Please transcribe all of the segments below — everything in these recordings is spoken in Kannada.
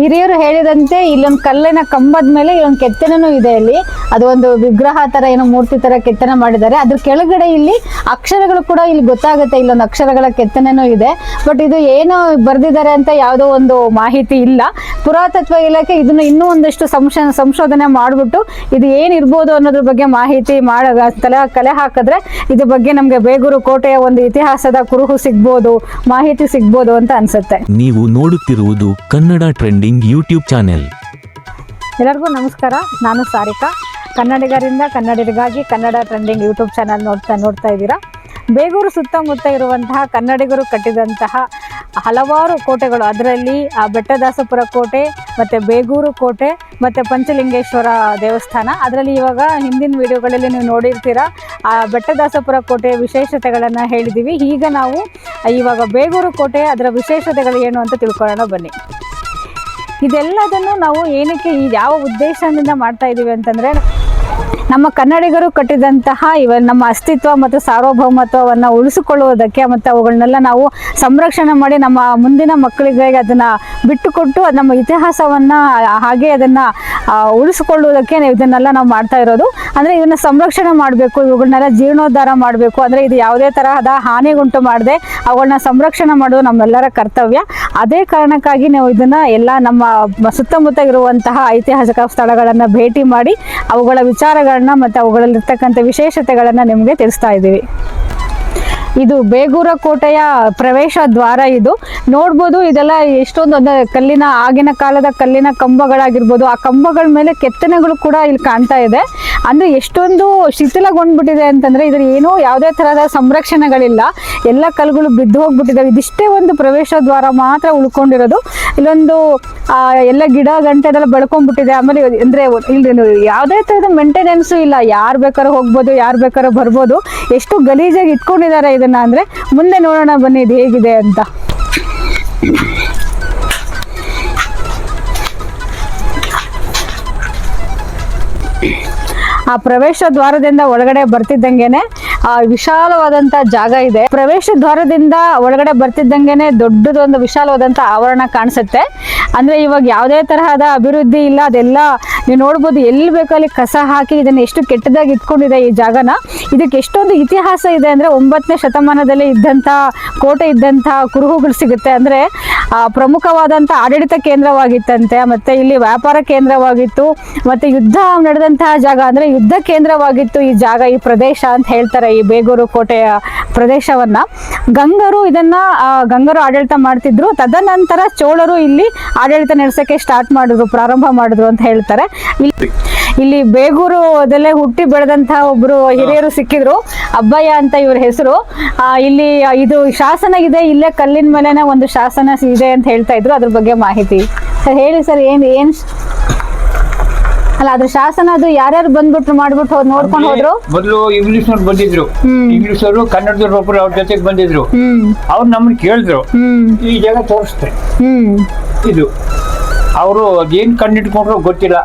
ಹಿರಿಯರು ಹೇಳಿದಂತೆ ಇಲ್ಲೊಂದು ಕಲ್ಲಿನ ಕಂಬದ ಮೇಲೆ ಇಲ್ಲೊಂದು ಕೆತ್ತನೆನೂ ಇದೆ ಇಲ್ಲಿ. ಅದು ಒಂದು ವಿಗ್ರಹ ತರ, ಏನೋ ಮೂರ್ತಿ ತರ ಕೆತ್ತನೆ ಮಾಡಿದ್ದಾರೆ. ಅದ್ರ ಕೆಳಗಡೆ ಇಲ್ಲಿ ಅಕ್ಷರಗಳು ಕೂಡ ಇಲ್ಲಿ ಗೊತ್ತಾಗುತ್ತೆ, ಇಲ್ಲೊಂದು ಅಕ್ಷರಗಳ ಕೆತ್ತನೆನೂ ಇದೆ. ಬಟ್ ಇದು ಏನು ಬರೆದಿದ್ದಾರೆ ಅಂತ ಯಾವುದೋ ಒಂದು ಮಾಹಿತಿ ಇಲ್ಲ. ಪುರಾತತ್ವ ಇಲಾಖೆ ಇದನ್ನ ಇನ್ನೂ ಒಂದಷ್ಟು ಸಂಶ, ಸಂಶೋಧನೆ ಮಾಡಿಬಿಟ್ಟು ಇದು ಏನಿರ್ಬೋದು ಅನ್ನೋದ್ರ ಬಗ್ಗೆ ಮಾಹಿತಿ ಮಾಡ, ತಲೆ, ಕಲೆ ಹಾಕಿದ್ರೆ ಇದ್ರ ಬಗ್ಗೆ ನಮಗೆ ಬೇಗೂರು ಕೋಟೆಯ ಒಂದು ಇತಿಹಾಸದ ಕುರುಹು ಸಿಗ್ಬೋದು, ಮಾಹಿತಿ ಸಿಗ್ಬೋದು ಅಂತ ಅನ್ಸುತ್ತೆ. ನೀವು ನೋಡುತ್ತಿರುವುದು ಕನ್ನಡ ಟ್ರೆಂಡಿಂಗ್ ಯೂಟ್ಯೂಬ್ ಚಾನೆಲ್ ಎಲ್ಲರಿಗೂ ನಮಸ್ಕಾರ. ನಾನು ಸಾರಿಕಾ. ಕನ್ನಡಿಗರಿಂದ ಕನ್ನಡಿಗರಿಗಾಗಿ ಕನ್ನಡ ಟ್ರೆಂಡಿಂಗ್ ಯೂಟ್ಯೂಬ್ ಚಾನಲ್ ನೋಡ್ತಾ ನೋಡ್ತಾ ಇದ್ದೀರಾ? ಬೇಗೂರು ಸುತ್ತಮುತ್ತ ಇರುವಂತಹ ಕನ್ನಡಿಗರು ಕಟ್ಟಿದಂತಹ ಹಲವಾರು ಕೋಟೆಗಳು. ಅದರಲ್ಲಿ ಆ ಬೆಟ್ಟದಾಸಪುರ ಕೋಟೆ, ಮತ್ತು ಬೇಗೂರು ಕೋಟೆ, ಮತ್ತು ಪಂಚಲಿಂಗೇಶ್ವರ ದೇವಸ್ಥಾನ. ಅದರಲ್ಲಿ ಇವಾಗ ಹಿಂದಿನ ವಿಡಿಯೋಗಳಲ್ಲಿ ನೀವು ನೋಡಿರ್ತೀರ, ಆ ಬೆಟ್ಟದಾಸಪುರ ಕೋಟೆಯ ವಿಶೇಷತೆಗಳನ್ನು ಹೇಳಿದ್ದೀವಿ ಈಗ ನಾವು ಇವಾಗ ಬೇಗೂರು ಕೋಟೆ, ಅದರ ವಿಶೇಷತೆಗಳು ಏನು ಅಂತ ತಿಳ್ಕೊಳ್ಳೋಣ ಬನ್ನಿ. ಇದೆಲ್ಲದನ್ನು ನಾವು ಏನಕ್ಕೆ ಯಾವ ಉದ್ದೇಶದಿಂದ ಮಾಡ್ತಾ ಇದ್ದೀವಿ ಅಂತಂದರೆ ನಮ್ಮ ಕನ್ನಡಿಗರು ಕಟ್ಟಿದಂತಹ ಇವ ನಮ್ಮ ಅಸ್ತಿತ್ವ ಮತ್ತು ಸಾರ್ವಭೌಮತ್ವವನ್ನು ಉಳಿಸಿಕೊಳ್ಳುವುದಕ್ಕೆ ಮತ್ತು ಅವುಗಳನ್ನೆಲ್ಲ ನಾವು ಸಂರಕ್ಷಣೆ ಮಾಡಿ ನಮ್ಮ ಮುಂದಿನ ಮಕ್ಕಳಿಗೆ ಅದನ್ನು ಬಿಟ್ಟುಕೊಟ್ಟು ಅದು ನಮ್ಮ ಇತಿಹಾಸವನ್ನು, ಹಾಗೆ ಅದನ್ನು ಉಳಿಸಿಕೊಳ್ಳುವುದಕ್ಕೆ ಇದನ್ನೆಲ್ಲ ನಾವು ಮಾಡ್ತಾ ಇರೋದು. ಅಂದರೆ ಇದನ್ನು ಸಂರಕ್ಷಣೆ ಮಾಡಬೇಕು, ಇವುಗಳನ್ನೆಲ್ಲ ಜೀರ್ಣೋದ್ಧಾರ ಮಾಡಬೇಕು. ಅಂದರೆ ಇದು ಯಾವುದೇ ತರಹದ ಹಾನಿಗುಂಟು ಮಾಡದೆ ಅವುಗಳನ್ನ ಸಂರಕ್ಷಣೆ ಮಾಡೋದು ನಮ್ಮೆಲ್ಲರ ಕರ್ತವ್ಯ. ಅದೇ ಕಾರಣಕ್ಕಾಗಿ ನಾವು ಇದನ್ನು ಎಲ್ಲ ನಮ್ಮ ಸುತ್ತಮುತ್ತ ಇರುವಂತಹ ಐತಿಹಾಸಿಕ ಸ್ಥಳಗಳನ್ನು ಭೇಟಿ ಮಾಡಿ ಅವುಗಳ ವಿಚಾರಗಳನ್ನ ಮತ್ತು ಅವುಗಳಲ್ಲಿರ್ತಕ್ಕಂಥ ವಿಶೇಷತೆಗಳನ್ನು ನಿಮಗೆ ತಿಳಿಸ್ತಾ ಇದ್ದೀವಿ. ಇದು ಬೇಗೂರ ಕೋಟೆಯ ಪ್ರವೇಶ ದ್ವಾರ ಇದು. ನೋಡ್ಬೋದು ಇದೆಲ್ಲ ಎಷ್ಟೊಂದು ಒಂದು ಕಲ್ಲಿನ ಆಗಿನ ಕಾಲದ ಕಲ್ಲಿನ ಕಂಬಗಳಾಗಿರ್ಬೋದು, ಆ ಕಂಬಗಳ ಮೇಲೆ ಕೆತ್ತನೆಗಳು ಕೂಡ ಇಲ್ಲಿ ಕಾಣ್ತಾ ಇದೆ. ಅಂದರೆ ಎಷ್ಟೊಂದು ಶಿಥಿಲಗೊಂಡ್ಬಿಟ್ಟಿದೆ ಅಂತಂದರೆ ಇದರ ಏನೂ ಯಾವುದೇ ಥರದ ಸಂರಕ್ಷಣೆಗಳಿಲ್ಲ. ಎಲ್ಲ ಕಲ್ಲುಗಳು ಬಿದ್ದು ಹೋಗ್ಬಿಟ್ಟಿದ್ದಾವೆ ಇದಿಷ್ಟೇ ಒಂದು ಪ್ರವೇಶ ದ್ವಾರ ಮಾತ್ರ ಉಳ್ಕೊಂಡಿರೋದು. ಇಲ್ಲೊಂದು ಎಲ್ಲ ಗಿಡ ಗಂಟೆ ಅದೆಲ್ಲ ಬೆಳ್ಕೊಂಡ್ಬಿಟ್ಟಿದೆ. ಆಮೇಲೆ ಅಂದರೆ ಇಲ್ಲಿ ಯಾವುದೇ ಥರದ ಮೇಂಟೆನೆನ್ಸು ಇಲ್ಲ. ಯಾರು ಬೇಕಾದ್ರೂ ಹೋಗ್ಬೋದು, ಯಾರು ಬೇಕಾದ್ರೂ ಬರ್ಬೋದು. ಎಷ್ಟು ಗಲೀಜಾಗಿ ಇಟ್ಕೊಂಡಿದ್ದಾರೆ ಇದನ್ನ ಅಂದರೆ, ಮುಂದೆ ನೋಡೋಣ ಬನ್ನಿ ಇದು ಹೇಗಿದೆ ಅಂತ. ಆ ಪ್ರವೇಶ ದ್ವಾರದಿಂದ ಒಳಗಡೆ ಬರ್ತಿದ್ದಂಗೆನೆ ವಿಶಾಲವಾದಂತ ಜಾಗ ಇದೆ. ಪ್ರವೇಶ ದ್ವಾರದಿಂದ ಒಳಗಡೆ ಬರ್ತಿದ್ದಂಗೆನೆ ದೊಡ್ಡದೊಂದು ವಿಶಾಲವಾದಂತ ಆವರಣ ಕಾಣಿಸುತ್ತೆ. ಅಂದ್ರೆ ಇವಾಗ ಯಾವುದೇ ತರಹದ ಅಭಿವೃದ್ಧಿ ಇಲ್ಲ. ಅದೆಲ್ಲ ನೀವು ನೋಡ್ಬೋದು ಎಲ್ಲಿ ಬೇಕಲ್ಲಿ ಕಸ ಹಾಕಿ ಇದನ್ನ ಎಷ್ಟು ಕೆಟ್ಟದಾಗಿ ಇಟ್ಕೊಂಡಿದೆ ಈ ಜಾಗನ. ಇದಕ್ಕೆ ಎಷ್ಟೊಂದು ಇತಿಹಾಸ ಇದೆ ಅಂದ್ರೆ ಒಂಬತ್ತನೇ ಶತಮಾನದಲ್ಲಿ ಇದ್ದಂಥ, ಕೋಟೆ ಇದ್ದಂಥ ಕುರುಹುಗಳು ಸಿಗುತ್ತೆ. ಅಂದ್ರೆ ಪ್ರಮುಖವಾದಂಥ ಆಡಳಿತ ಕೇಂದ್ರವಾಗಿತ್ತಂತೆ, ಮತ್ತೆ ಇಲ್ಲಿ ವ್ಯಾಪಾರ ಕೇಂದ್ರವಾಗಿತ್ತು, ಮತ್ತೆ ಯುದ್ಧ ನಡೆದಂತಹ ಜಾಗ ಅಂದ್ರೆ ಯುದ್ಧ ಕೇಂದ್ರವಾಗಿತ್ತು ಈ ಜಾಗ, ಈ ಪ್ರದೇಶ ಅಂತ ಹೇಳ್ತಾರೆ ಈ ಬೇಗೂರು ಕೋಟೆಯ ಪ್ರದೇಶವನ್ನ. ಗಂಗರು ಇದನ್ನ ಗಂಗರು ಆಡಳಿತ ಮಾಡ್ತಿದ್ರು. ತದನಂತರ ಚೋಳರು ಇಲ್ಲಿ ಆಡಳಿತ ನಡೆಸಕ್ಕೆ ಸ್ಟಾರ್ಟ್ ಮಾಡಿದ್ರು, ಪ್ರಾರಂಭ ಮಾಡಿದ್ರು ಅಂತ ಹೇಳ್ತಾರೆ. ಇಲ್ಲಿ ಬೇಗೂರು ಅದಲ್ಲೇ ಹುಟ್ಟಿ ಬೆಳೆದಂತಹ ಒಬ್ರು ಹಿರಿಯರು ಸಿಕ್ಕಿದ್ರು ಅಬ್ಬಯ್ಯ ಅಂತ ಇವ್ರ ಹೆಸರು. ಇಲ್ಲಿ ಇದು ಶಾಸನ ಇದೆ ಇಲ್ಲೇ ಕಲ್ಲಿನ ಮೇಲೆನೆ ಒಂದು ಶಾಸನ ಇದೆ ಅಂತ ಹೇಳ್ತಾ ಇದ್ರು. ಅದ್ರ ಬಗ್ಗೆ ಮಾಹಿತಿ. ಸರ್ ಹೇಳಿ ಸರ್ ಏನ್ ಏನ್ ಅಲ್ಲ ಅದ್ರ ಶಾಸನ ಅದು ಯಾರ್ಯಾರು ಬಂದ್ಬಿಟ್ರು ಮಾಡ್ಬಿಟ್ಟು ನೋಡ್ಕೊಂಡು ಹೋದ್ರು? ಮೊದಲು ನೋಡ್ ಬಂದಿದ್ರು. ಇಂಗ್ಲಿಷರು ಕನ್ನಡದವ್ರು ಒಬ್ಬರು ಅವ್ರ ಜೊತೆಗೆ ಬಂದಿದ್ರು. ಅವ್ರು ನಮ್ಮನ್ನ ಕೇಳಿದ್ರು. ಈ ಜಾಗ ತೋರಿಸ್ತೆ. ಇದು. ಅವರು ಅದೇನ್ ಕಂಡಿಟ್ಕೊಂಡ್ರು ಗೊತ್ತಿಲ್ಲ.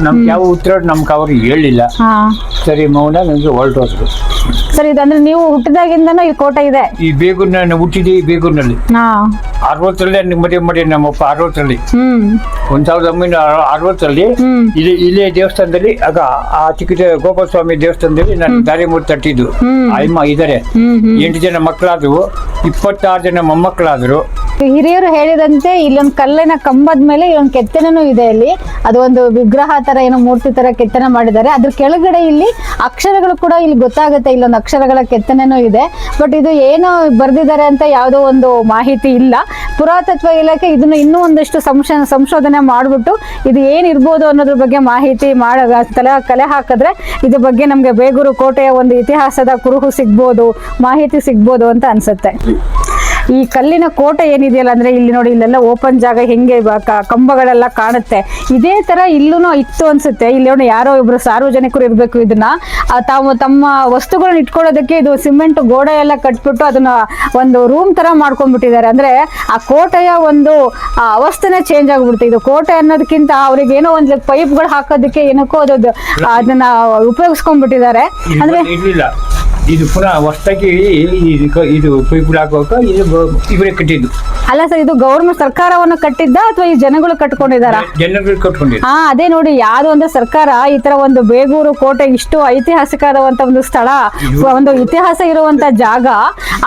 ನಮ್ಗೆ ಯಾವ ಉತ್ತರ ನಮ್ಗೆ ಅವ್ರು ಹೇಳಿಲ್ಲ. ಹಾ. ಸರಿ ಮೌನ ನನಗೆ ಹೊರಟೋದ್ರು ಸರ್ ಇದಂದ್ರೆ ನೀವು ಹುಟ್ಟಿದಾಗಿಂದನೂ ಈ ಕೋಟೆ ಇದೆ? ಈ ಬೇಗೂರ್ನ ಹುಟ್ಟಿದೆ ಈ ಬೇಗೂರಿನಲ್ಲಿ. ಹಾ. ಅರವತ್ತರಲ್ಲೇ ಮದುವೆ ಮಾಡಿ ನಮ್ಮಪ್ಪ ಅರವತ್ತರಲ್ಲಿ. ಹ್ಮ್. ಒಂದ್ ಸಾವಿರದ ಒಂಬೈನೂರ ಅರವತ್ತರಲ್ಲಿ ಹ್ಮ್. ಇಲ್ಲಿ ಇಲ್ಲೇ ದೇವಸ್ಥಾನದಲ್ಲಿ ಆಗ ಆ ಚಿಕ್ಕ ಗೋಪಾಲ ಸ್ವಾಮಿ ದೇವಸ್ಥಾನದಲ್ಲಿ ನಾನು ದಾರಿ ಮೂರು ತಟ್ಟಿದ್ದು. ಹ್ಮ್. ಅಮ್ಮ ಹ್ಮ್ ಹ್ಮ್. ಎಂಟು ಜನ ಮಕ್ಕಳಾದ್ರು ಇಪ್ಪತ್ತಾರು ಜನ ಮೊಮ್ಮಕ್ಕಳಾದ್ರು. ಹಿರಿಯರು ಹೇಳಿದಂತೆ ಇಲ್ಲೊಂದು ಕಲ್ಲಿನ ಕಂಬದ ಮೇಲೆ ಇಲ್ಲೊಂದು ಕೆತ್ತನೆನೂ ಇದೆ ಇಲ್ಲಿ ಅದು ಒಂದು ವಿಗ್ರಹ ತರ, ಏನೋ ಮೂರ್ತಿ ತರ ಕೆತ್ತನೆ ಮಾಡಿದ್ದಾರೆ. ಅದ್ರ ಕೆಳಗಡೆ ಇಲ್ಲಿ ಅಕ್ಷರಗಳು ಕೂಡ ಇಲ್ಲಿ ಗೊತ್ತಾಗುತ್ತೆ, ಇಲ್ಲೊಂದು ಅಕ್ಷರಗಳ ಕೆತ್ತನೆನೂ ಇದೆ. ಬಟ್ ಇದು ಏನೋ ಬರೆದಿದ್ದಾರೆ ಅಂತ ಯಾವುದೋ ಒಂದು ಮಾಹಿತಿ ಇಲ್ಲ. ಪುರಾತತ್ವ ಇಲಾಖೆ ಇದನ್ನ ಇನ್ನೂ ಒಂದಷ್ಟು ಸಂಶ, ಸಂಶೋಧನೆ ಮಾಡಿಬಿಟ್ಟು ಇದು ಏನಿರ್ಬೋದು ಅನ್ನೋದ್ರ ಬಗ್ಗೆ ಮಾಹಿತಿ ಮಾಡ, ತಲೆ, ಕಲೆ ಹಾಕಿದ್ರೆ ಇದ್ರ ಬಗ್ಗೆ ನಮಗೆ ಬೇಗೂರು ಕೋಟೆಯ ಒಂದು ಇತಿಹಾಸದ ಕುರುಹು ಸಿಗ್ಬೋದು, ಮಾಹಿತಿ ಸಿಗ್ಬೋದು ಅಂತ ಅನ್ಸುತ್ತೆ. ಈ ಕಲ್ಲಿನ ಕೋಟೆ ಏನಿದೆಯಲ್ಲ ಅಂದ್ರೆ ಇಲ್ಲಿ ನೋಡಿ ಇಲ್ಲೆಲ್ಲ ಓಪನ್ ಜಾಗ ಹೆಂಗೆ ಕಂಬಗಳೆಲ್ಲ ಕಾಣುತ್ತೆ. ಇದೇ ತರ ಇಲ್ಲೂ ಇತ್ತು ಅನ್ಸುತ್ತೆ. ಇಲ್ಲಿ ನೋಡಿ ಯಾರೋ ಇಬ್ರು ಸಾರ್ವಜನಿಕರು ಇರ್ಬೇಕು ಇದನ್ನ. ತಾವು ತಮ್ಮ ವಸ್ತುಗಳನ್ನ ಇಟ್ಕೊಳ್ಳೋದಕ್ಕೆ ಇದು ಸಿಮೆಂಟ್ ಗೋಡೆ ಎಲ್ಲ ಕಟ್ಬಿಟ್ಟು ಅದನ್ನ ಒಂದು ರೂಮ್ ತರ ಮಾಡ್ಕೊಂಡ್ಬಿಟ್ಟಿದ್ದಾರೆ. ಅಂದ್ರೆ ಆ ಕೋಟೆಯ ಒಂದು ಅವಸ್ಥೆನೇ ಚೇಂಜ್ ಆಗ್ಬಿಡುತ್ತೆ. ಇದು ಕೋಟೆ ಅನ್ನೋದಕ್ಕಿಂತ ಅವ್ರಿಗೆ ಏನೋ ಒಂದು ಪೈಪ್ಗಳು ಹಾಕೋದಕ್ಕೆ ಏನಕ್ಕೋ ಅದು ಅದನ್ನ ಉಪಯೋಗಿಸ್ಕೊಂಡ್ಬಿಟ್ಟಿದ್ದಾರೆ. ಅಂದ್ರೆ ಇದು ಪುನಃ ಹೊಸದಾಗಿ ಇದು ಇದು ಪೈಪುಲ್ ಹಾಕೋಕೆ ಇದು ಇವರೇ ಕಟ್ಟಿದ್ದು. ಅಲ್ಲ ಸರ್ ಇದು ಗೌರ್ಮೆಂಟ್ ಸರ್ಕಾರವನ್ನು ಕಟ್ಟಿದ್ದ ಅಥವಾ ಈ ಜನಗಳು ಕಟ್ಕೊಂಡಿದಾರ ಜನಗಳು ಕಟ್ಕೊಂಡಿದ್ದು. ಹಾ ಅದೇ ನೋಡಿ ಯಾವ್ದೋ ಒಂದು ಸರ್ಕಾರ ಈ ತರ ಒಂದು ಬೇಗೂರು ಕೋಟೆ ಇಷ್ಟು ಐತಿಹಾಸಿಕವಾದಂತ ಒಂದು ಸ್ಥಳ ಒಂದು ಇತಿಹಾಸ ಇರುವಂತ ಜಾಗ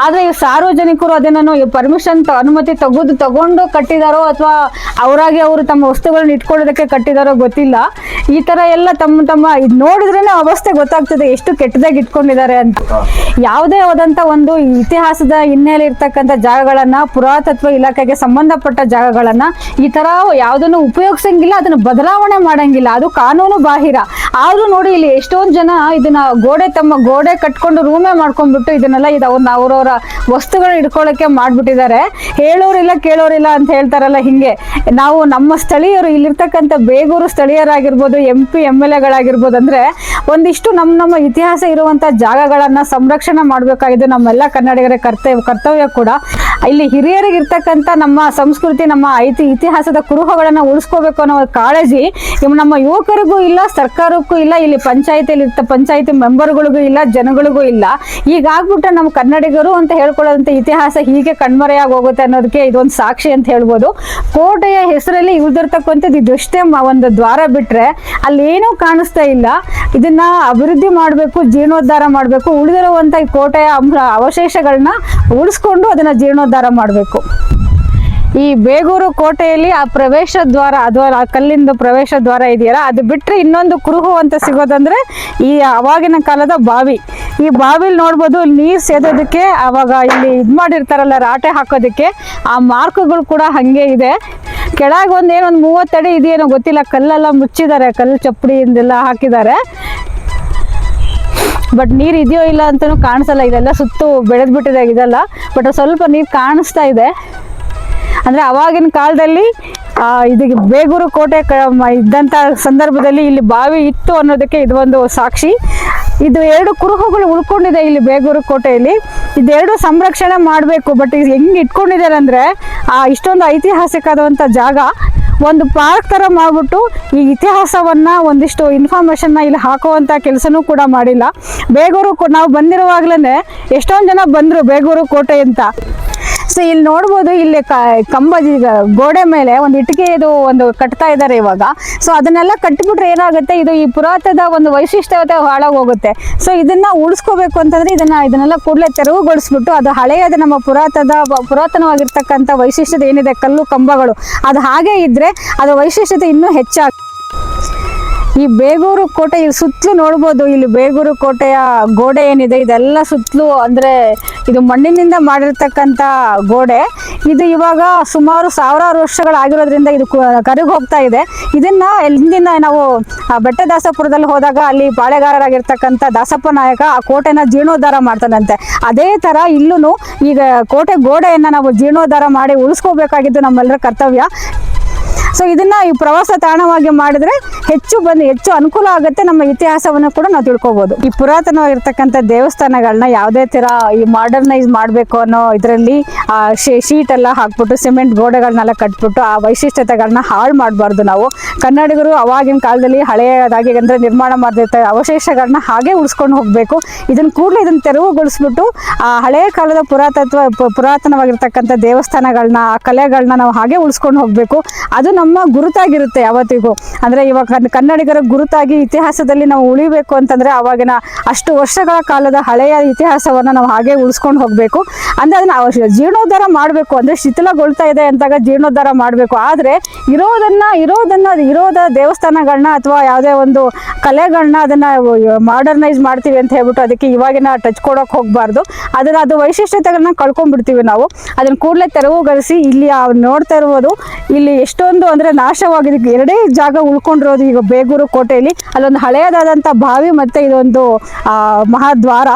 ಆದ್ರೆ ಸಾರ್ವಜನಿಕರು ಅದನ್ನು ಪರ್ಮಿಷನ್ ಅನುಮತಿ ತಗೋದು ತಗೊಂಡು ಕಟ್ಟಿದಾರೋ ಅಥವಾ ಅವರಾಗಿ ಅವರು ತಮ್ಮ ವಸ್ತುಗಳನ್ನ ಇಟ್ಕೊಳ್ಳೋದಕ್ಕೆ ಕಟ್ಟಿದಾರೋ ಗೊತ್ತಿಲ್ಲ. ಈ ತರ ಎಲ್ಲ ತಮ್ಮ ತಮ್ಮ ಇದು ನೋಡಿದ್ರೇನೆ ಅವಸ್ಥೆ ಗೊತ್ತಾಗ್ತದೆ ಎಷ್ಟು ಕೆಟ್ಟದಾಗಿ ಇಟ್ಕೊಂಡಿದ್ದಾರೆ ಅಂತ. ಯಾವುದೇ ಆದಂತ ಒಂದು ಇತಿಹಾಸದ ಹಿನ್ನೆಲೆ ಇರ್ತಕ್ಕಂಥ ಜಾಗಗಳನ್ನ ಪುರಾತತ್ವ ಇಲಾಖೆಗೆ ಸಂಬಂಧಪಟ್ಟ ಜಾಗಗಳನ್ನ ಈ ತರ ಯಾವುದನ್ನು ಉಪಯೋಗಿಸಂಗಿಲ್ಲ, ಅದನ್ನು ಬದಲಾವಣೆ ಮಾಡಂಗಿಲ್ಲ. ಅದು ಕಾನೂನು ಬಾಹಿರ. ಆದ್ರೂ ನೋಡಿ ಇಲ್ಲಿ ಎಷ್ಟೊಂದ್ ಜನ ಇದನ್ನ ಗೋಡೆ ತಮ್ಮ ಗೋಡೆ ಕಟ್ಕೊಂಡು ರೂಮೇ ಮಾಡ್ಕೊಂಡ್ಬಿಟ್ಟು ಇದನ್ನೆಲ್ಲ ಇದು ಅವ್ರನ್ನ ಅವ್ರವ್ರ ವಸ್ತುಗಳನ್ನ ಇಟ್ಕೊಳ್ಳೋಕೆ ಮಾಡ್ಬಿಟ್ಟಿದ್ದಾರೆ. ಹೇಳೋರಿಲ್ಲ, ಕೇಳೋರಿಲ್ಲ ಅಂತ ಹೇಳ್ತಾರಲ್ಲ ಹಿಂಗೆ. ನಾವು ನಮ್ಮ ಸ್ಥಳೀಯರು ಇಲ್ಲಿರ್ತಕ್ಕಂಥ ಬೇಗೂರು ಸ್ಥಳೀಯರಾಗಿರ್ಬೋದು ಎಂ ಪಿ ಎಂ ಎಲ್ ಎಗಳಾಗಿರ್ಬೋದು ಅಂದ್ರೆ ಒಂದಿಷ್ಟು ನಮ್ಮ ನಮ್ಮ ಇತಿಹಾಸ ಇರುವಂತ ಜಾಗಗಳನ್ನ ಸಂರಕ್ಷಣೆ ಮಾಡಬೇಕಾಗಿದ್ದು ನಮ್ಮೆಲ್ಲ ಕನ್ನಡಿಗರ ಕರ್ತವ್ಯ ಕರ್ತವ್ಯ ಕೂಡ. ಇಲ್ಲಿ ಹಿರಿಯರಿಗೆ ಇರ್ತಕ್ಕಂಥ ನಮ್ಮ ಸಂಸ್ಕೃತಿ, ನಮ್ಮ ಐತಿ, ಇತಿಹಾಸದ ಕುರುಹುಗಳನ್ನು ಉಳಿಸ್ಕೋಬೇಕು ಅನ್ನೋ ಕಾಳಜಿ ನಮ್ಮ ಯುವಕರಿಗೂ ಇಲ್ಲ, ಸರ್ಕಾರಕ್ಕೂ ಇಲ್ಲ, ಇಲ್ಲಿ ಪಂಚಾಯತಿಯಲ್ಲಿ ಇರ್ತ, ಪಂಚಾಯತಿ ಮೆಂಬರ್ಗಳಿಗೂ ಇಲ್ಲ, ಜನಗಳಿಗೂ ಇಲ್ಲ. ಈಗ ಆಗ್ಬಿಟ್ರೆ ನಮ್ಮ ಕನ್ನಡಿಗರು ಅಂತ ಹೇಳ್ಕೊಳ್ಳೋದಂತ ಇತಿಹಾಸ ಹೀಗೆ ಕಣ್ಮರೆಯಾಗಿ ಹೋಗುತ್ತೆ ಅನ್ನೋದಕ್ಕೆ ಇದೊಂದು ಸಾಕ್ಷಿ ಅಂತ ಹೇಳ್ಬೋದು. ಕೋಟೆಯ ಹೆಸರಲ್ಲಿ ಇಳಿದಿರ್ತಕ್ಕಂಥದ್ದು ಇದಷ್ಟೇ ಒಂದು ದ್ವಾರ ಬಿಟ್ರೆ ಅಲ್ಲಿ ಏನೂ ಕಾಣಿಸ್ತಾ ಇಲ್ಲ. ಇದನ್ನ ಅಭಿವೃದ್ಧಿ ಮಾಡಬೇಕು, ಜೀರ್ಣೋದ್ಧಾರ ಮಾಡಬೇಕು ಉಳಿದಿರುವಂತ ಈ ಕೋಟೆಯ ಅವಶೇಷಗಳನ್ನ ಉಳಿಸ್ಕೊಂಡು ಅದನ್ನ ಜೀರ್ಣೋದ್ಧಾರ ಮಾಡಬೇಕು. ಈ ಬೇಗೂರು ಕೋಟೆಯಲ್ಲಿ ಆ ಪ್ರವೇಶ ದ್ವಾರ ಅಥವಾ ಆ ಕಲ್ಲಿಂದ ಪ್ರವೇಶ ದ್ವಾರ ಇದೆಯಲ್ಲ, ಅದು ಬಿಟ್ಟರೆ ಇನ್ನೊಂದು ಕುರುಹು ಅಂತ ಸಿಗೋದಂದ್ರೆ ಈ ಅವಾಗಿನ ಕಾಲದ ಬಾವಿ. ಈ ಬಾವಿಲಿ ನೋಡ್ಬೋದು ನೀರು ಸೇದೋದಕ್ಕೆ, ಅವಾಗ ಇಲ್ಲಿ ಇದು ಮಾಡಿರ್ತಾರಲ್ಲ, ರಾಟೆ ಹಾಕೋದಕ್ಕೆ, ಆ ಮಾರ್ಕ್ಗಳು ಕೂಡ ಹಾಗೆ ಇದೆ. ಕೆಳಗೆ ಒಂದು ಏನೋ ಒಂದು ಮೂವತ್ತಡಿ ಇದೆಯೇನೋ ಗೊತ್ತಿಲ್ಲ, ಕಲ್ಲೆಲ್ಲ ಮುಚ್ಚಿದ್ದಾರೆ, ಕಲ್ಲು ಚಪ್ಪಡಿಯಿಂದೆಲ್ಲ ಹಾಕಿದ್ದಾರೆ. ಬಟ್ ನೀರು ಇದೆಯೋ ಇಲ್ಲ ಅಂತಲೂ ಕಾಣಿಸಲ್ಲ. ಇದೆಲ್ಲ ಸುತ್ತು ಬೆಳೆದ್ಬಿಟ್ಟಿದೆ ಇದೆಲ್ಲ. ಬಟ್ ಸ್ವಲ್ಪ ನೀರು ಕಾಣಿಸ್ತಾ ಇದೆ. ಅಂದ್ರೆ ಅವಾಗಿನ ಕಾಲದಲ್ಲಿ ಇದಕ್ಕೆ ಬೇಗೂರು ಕೋಟೆ ಇದ್ದಂಥ ಸಂದರ್ಭದಲ್ಲಿ ಇಲ್ಲಿ ಬಾವಿ ಇತ್ತು ಅನ್ನೋದಕ್ಕೆ ಇದು ಒಂದು ಸಾಕ್ಷಿ. ಇದು ಎರಡು ಕುರುಹುಗಳು ಉಳ್ಕೊಂಡಿದೆ ಇಲ್ಲಿ ಬೇಗೂರು ಕೋಟೆಯಲ್ಲಿ. ಇದೆರಡು ಸಂರಕ್ಷಣೆ ಮಾಡಬೇಕು ಬಟ್ ಇದು ಹೆಂಗೆ ಇಟ್ಕೊಂಡಿದ್ದಾರೆ ಅಂದರೆ, ಆ, ಇಷ್ಟೊಂದು ಐತಿಹಾಸಿಕವಾದಂಥ ಜಾಗ ಒಂದು ಪಾರ್ಕ್ ಥರ ಮಾಡಿಬಿಟ್ಟು ಈ ಇತಿಹಾಸವನ್ನ ಒಂದಿಷ್ಟು ಇನ್ಫಾರ್ಮೇಷನ್ನ ಇಲ್ಲಿ ಹಾಕುವಂಥ ಕೆಲಸನೂ ಕೂಡ ಮಾಡಿಲ್ಲ. ಬೇಗೂರು ನಾವು ಬಂದಿರುವಾಗಲೇ ಎಷ್ಟೊಂದು ಜನ ಬಂದರು ಬೇಗೂರು ಕೋಟೆ ಅಂತ. ಸೊ ಇಲ್ಲಿ ನೋಡ್ಬೋದು ಇಲ್ಲಿ ಕಂಬ ಗೋಡೆ ಮೇಲೆ ಒಂದು ಇಟ್ಟಿಗೆದು ಒಂದು ಕಟ್ತಾ ಇದ್ದಾರೆ ಇವಾಗ. ಸೊ ಅದನ್ನೆಲ್ಲ ಕಟ್ಬಿಟ್ರೆ ಏನಾಗುತ್ತೆ? ಇದು ಈ ಪುರಾತದ ಒಂದು ವೈಶಿಷ್ಟ್ಯತೆ ಹಾಳಾಗಿ ಹೋಗುತ್ತೆ ಸೊ ಇದನ್ನ ಉಳಿಸ್ಕೋಬೇಕು ಅಂತಂದ್ರೆ ಇದನ್ನ, ಇದನ್ನೆಲ್ಲ ಕೂಡಲೇ ತೆರವುಗೊಳಿಸ್ಬಿಟ್ಟು ಅದು ಹಳೆಯದ ನಮ್ಮ ಪುರಾತದ, ಪುರಾತನವಾಗಿರ್ತಕ್ಕಂಥ ವೈಶಿಷ್ಟ್ಯತೆ ಏನಿದೆ? ಕಲ್ಲು, ಕಂಬಗಳು. ಅದು ಹಾಗೆ ಇದ್ರೆ ಅದು ವೈಶಿಷ್ಟ್ಯತೆ ಇನ್ನೂ ಹೆಚ್ಚಾಗ ಈ ಬೇಗೂರು ಕೋಟೆ ಇಲ್ಲಿ ಸುತ್ತಲೂ ನೋಡ್ಬೋದು. ಇಲ್ಲಿ ಬೇಗೂರು ಕೋಟೆಯ ಗೋಡೆ ಏನಿದೆ, ಇದೆಲ್ಲ ಸುತ್ತಲೂ ಅಂದರೆ ಇದು ಮಣ್ಣಿನಿಂದ ಮಾಡಿರ್ತಕ್ಕಂಥ ಗೋಡೆ. ಇದು ಇವಾಗ ಸುಮಾರು ಸಾವಿರಾರು ವರ್ಷಗಳಾಗಿರೋದ್ರಿಂದ ಇದು ಕರಗಿ ಹೋಗ್ತಾ ಇದೆ. ಇದನ್ನ ಹಿಂದಿನ ನಾವು ಬೆಟ್ಟದಾಸಪುರದಲ್ಲಿ ಹೋದಾಗ ಅಲ್ಲಿ ಪಾಳೆಗಾರರಾಗಿರ್ತಕ್ಕಂಥ ದಾಸಪ್ಪ ನಾಯಕ ಆ ಕೋಟೆನ ಜೀರ್ಣೋದ್ಧಾರ ಮಾಡ್ತಾನಂತೆ. ಅದೇ ಥರ ಇಲ್ಲೂ ಈಗ ಕೋಟೆ ಗೋಡೆಯನ್ನು ನಾವು ಜೀರ್ಣೋದ್ಧಾರ ಮಾಡಿ ಉಳಿಸ್ಕೋಬೇಕಾಗಿದ್ದು ನಮ್ಮೆಲ್ಲರ ಕರ್ತವ್ಯ. ಸೊ ಇದನ್ನ ಈ ಪ್ರವಾಸ ತಾಣವಾಗಿ ಮಾಡಿದ್ರೆ ಹೆಚ್ಚು ಬಂದು, ಹೆಚ್ಚು ಅನುಕೂಲ ಆಗುತ್ತೆ ನಮ್ಮ ಇತಿಹಾಸವನ್ನು ಕೂಡ ನಾವು ತಿಳ್ಕೊಬಹುದು ಈ ಪುರಾತನವಾಗಿರ್ತಕ್ಕಂಥ ದೇವಸ್ಥಾನಗಳನ್ನ ಯಾವುದೇ ತರ ಈ ಮಾಡರ್ನೈಸ್ ಮಾಡಬೇಕು ಅನ್ನೋ ಇದರಲ್ಲಿ ಶೀಟ್ ಎಲ್ಲ ಹಾಕ್ಬಿಟ್ಟು, ಸಿಮೆಂಟ್ ಗೋಡೆಗಳನ್ನೆಲ್ಲ ಕಟ್ಬಿಟ್ಟು, ಆ ವೈಶಿಷ್ಟ್ಯತೆಗಳನ್ನ ಹಾಳು ಮಾಡಬಾರ್ದು ನಾವು. ಕನ್ನಡಿಗರು ಅವಾಗಿನ ಕಾಲದಲ್ಲಿ ಹಳೆಯದಾಗಿ ಅಂದ್ರೆ ನಿರ್ಮಾಣ ಮಾಡಿರ್ತಾರೆ ಅವಶೇಷಗಳನ್ನ ಹಾಗೆ ಉಳಿಸ್ಕೊಂಡು ಹೋಗಬೇಕು. ಇದನ್ನ ಕೂಡಲೇ ಇದನ್ನ ತೆರವುಗೊಳಿಸ್ಬಿಟ್ಟು, ಆ ಹಳೆಯ ಕಾಲದ ಪುರಾತತ್ವ ಪುರಾತನವಾಗಿರ್ತಕ್ಕಂಥ ದೇವಸ್ಥಾನಗಳನ್ನ ಆ ಕಲೆಗಳನ್ನ ನಾವು ಹಾಗೆ ಉಳಿಸ್ಕೊಂಡು ಹೋಗಬೇಕು. ಅದು ನಮ್ಮ ಗುರುತಾಗಿರುತ್ತೆ ಯಾವತ್ತಿಗೂ. ಅಂದ್ರೆ ಇವಾಗ ಕನ್- ಕನ್ನಡಿಗರ ಗುರುತಾಗಿ ಇತಿಹಾಸದಲ್ಲಿ ನಾವು ಉಳಿಬೇಕು ಅಂತಂದ್ರೆ ಅವಾಗಿನ ಅಷ್ಟು ವರ್ಷಗಳ ಕಾಲದ ಹಳೆಯ ಇತಿಹಾಸವನ್ನ ನಾವು ಹಾಗೆ ಉಳಿಸ್ಕೊಂಡು ಹೋಗಬೇಕು. ಅಂದ್ರೆ ಅದನ್ನ ಜೀರ್ಣೋದ್ಧಾರ ಮಾಡಬೇಕು. ಅಂದ್ರೆ ಶಿಥಿಲಗೊಳ್ತಾ ಇದೆ ಅಂತಾಗ ಜೀರ್ಣೋದ್ಧಾರ ಮಾಡಬೇಕು. ಆದ್ರೆ ಇರೋದನ್ನ ಇರೋದನ್ನ, ಇರೋದ ದೇವಸ್ಥಾನಗಳನ್ನ ಅಥವಾ ಯಾವುದೇ ಒಂದು ಕಲೆಗಳನ್ನ ಅದನ್ನ ಮಾಡರ್ನೈಸ್ ಮಾಡ್ತೀವಿ ಅಂತ ಹೇಳ್ಬಿಟ್ಟು ಅದಕ್ಕೆ ಇವಾಗಿನ ಟಚ್ ಕೊಡೋಕೆ ಹೋಗಬಾರ್ದು. ಅದನ್ನು, ಅದು ವೈಶಿಷ್ಟ್ಯತೆಗಳನ್ನ ಕಳ್ಕೊಂಡ್ಬಿಡ್ತೀವಿ ನಾವು. ಅದನ್ನ ಕೂಡಲೇ ತೆರವುಗೊಳಿಸಿ ಇಲ್ಲಿ ನೋಡ್ತಾ ಇರ್ಬೋದು ಇಲ್ಲಿ ಎಷ್ಟೊಂದು ಅಂದ್ರೆ ನಾಶವಾಗಿದೆ. ಎರಡೇ ಜಾಗ ಉಳ್ಕೊಂಡಿರೋದು ಈಗ ಬೇಗೂರು ಕೋಟೆಯಲ್ಲಿ. ಅಲ್ಲೊಂದು ಹಳೆಯದಾದಂಥ ಬಾವಿ ಮತ್ತೆ ಇದೊಂದು ಮಹಾದ್ವಾರ.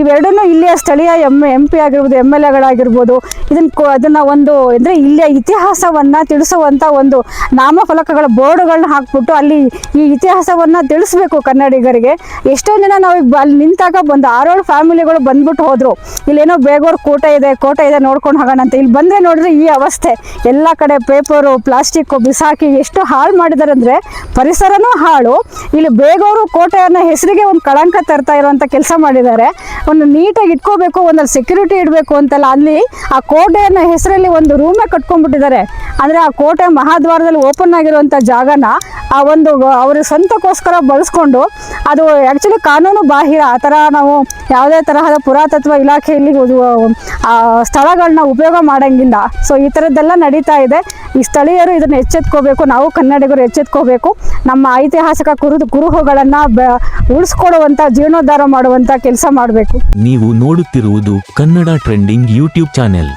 ಇವೆರಡನ್ನೂ ಇಲ್ಲಿಯ ಸ್ಥಳೀಯ ಎಂ ಎಂ ಪಿ ಆಗಿರ್ಬೋದು ಎಂ ಎಲ್ ಎಗಳಾಗಿರ್ಬೋದು ಇದನ್ನ ಅದನ್ನು ಒಂದು, ಅಂದರೆ ಇಲ್ಲಿಯ ಇತಿಹಾಸವನ್ನ ತಿಳಿಸುವಂತ ಒಂದು ನಾಮಫಲಕಗಳ ಬೋರ್ಡ್ಗಳನ್ನ ಹಾಕ್ಬಿಟ್ಟು ಅಲ್ಲಿ ಈ ಇತಿಹಾಸವನ್ನ ತಿಳಿಸ್ಬೇಕು ಕನ್ನಡಿಗರಿಗೆ. ಎಷ್ಟೊಂದು ಜನ ನಾವು ಅಲ್ಲಿ ನಿಂತಾಗ ಬಂದು ಆರೋಳು ಫ್ಯಾಮಿಲಿಗಳು ಬಂದ್ಬಿಟ್ಟು ಹೋದ್ರು. ಇಲ್ಲೇನೋ ಬೇಗೋರ್ ಕೋಟೆ ಇದೆ ಕೋಟೆ ಇದೆ ನೋಡ್ಕೊಂಡು ಹೋಗೋಣ ಅಂತ. ಇಲ್ಲಿ ಬಂದ್ರೆ ನೋಡಿದ್ರೆ ಈ ಅವಸ್ಥೆ. ಎಲ್ಲ ಕಡೆ ಪೇಪರು, ಪ್ಲಾಸ್ಟಿಕ್ಕು, ಬಿಸಾಕಿ ಎಷ್ಟು ಹಾಳು ಮಾಡಿದ್ದಾರೆ ಅಂದ್ರೆ ಪರಿಸರನೂ ಹಾಳು. ಇಲ್ಲಿ ಬೇಗೋರು ಕೋಟೆಯನ್ನ ಹೆಸರಿಗೆ ಒಂದು ಕಳಂಕ ತರ್ತಾ ಇರುವಂತ ಕೆಲಸ ಮಾಡಿದ್ದಾರೆ ಒಂದು ನೀಟಾಗಿ ಇಟ್ಕೋಬೇಕು, ಒಂದಲ್ಲಿ ಸೆಕ್ಯೂರಿಟಿ ಇಡಬೇಕು ಅಂತೆಲ್ಲ, ಅಲ್ಲಿ ಆ ಕೋಟೆಯನ್ನ ಹೆಸರಲ್ಲಿ ಒಂದು ರೂಮೇ ಕಟ್ಕೊಂಡ್ಬಿಟ್ಟಿದ್ದಾರೆ. ಅಂದರೆ ಆ ಕೋಟೆ ಮಹಾದ್ವಾರದಲ್ಲಿ ಓಪನ್ ಆಗಿರುವಂಥ ಜಾಗನ ಆ ಒಂದು ಅವರ ಸ್ವಂತಕ್ಕೋಸ್ಕರ ಬಳಸ್ಕೊಂಡು ಅದು ಆ್ಯಕ್ಚುಲಿ ಕಾನೂನು ಬಾಹಿರ, ಆ ಥರ ನಾವು ಯಾವುದೇ ತರಹದ ಪುರಾತತ್ವ ಇಲಾಖೆಯಲ್ಲಿ ಸ್ಥಳಗಳನ್ನ ಉಪಯೋಗ ಮಾಡೋಂಗಿಲ್ಲ. ಸೊ ಈ ಥರದ್ದೆಲ್ಲ ನಡೀತಾ ಇದೆ. ಈ ಸ್ಥಳೀಯರು ಇದನ್ನು ಎಚ್ಚೆತ್ಕೋಬೇಕು, ನಾವು ಕನ್ನಡಿಗರು ಎಚ್ಚೆತ್ಕೋಬೇಕು. ನಮ್ಮ ಐತಿಹಾಸಿಕ ಕುರು ಕುರುಹುಗಳನ್ನು ಬ ಉಳಿಸ್ಕೊಡುವಂಥ ಜೀರ್ಣೋದ್ಧಾರ ಮಾಡುವಂಥ ಕೆಲಸ ಮಾಡಬೇಕು. ನೀವು ನೋಡುತ್ತಿರುವುದು ಕನ್ನಡ ಟ್ರೆಂಡಿಂಗ್ ಯೂಟ್ಯೂಬ್ ಚಾನೆಲ್.